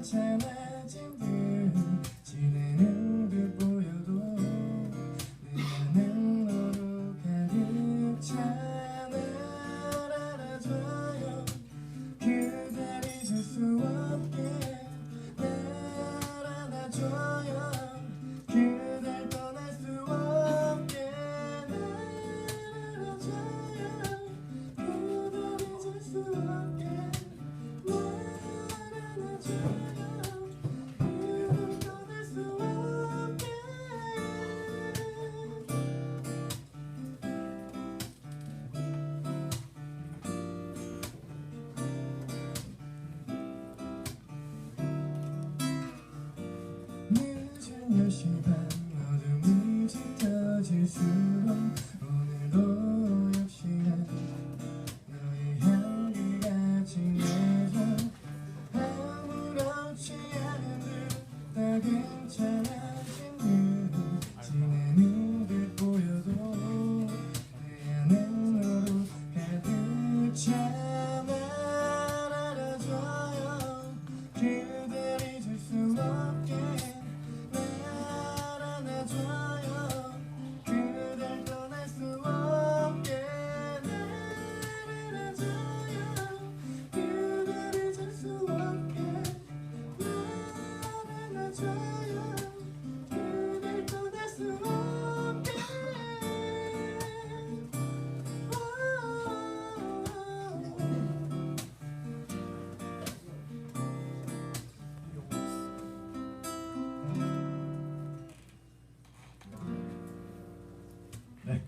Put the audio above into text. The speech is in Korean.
언제나 10시반 어둠이 짙어질수록 오늘도 역시나 너의 향기가 진해져 아무렇지 않은 듯다 괜찮아. はい、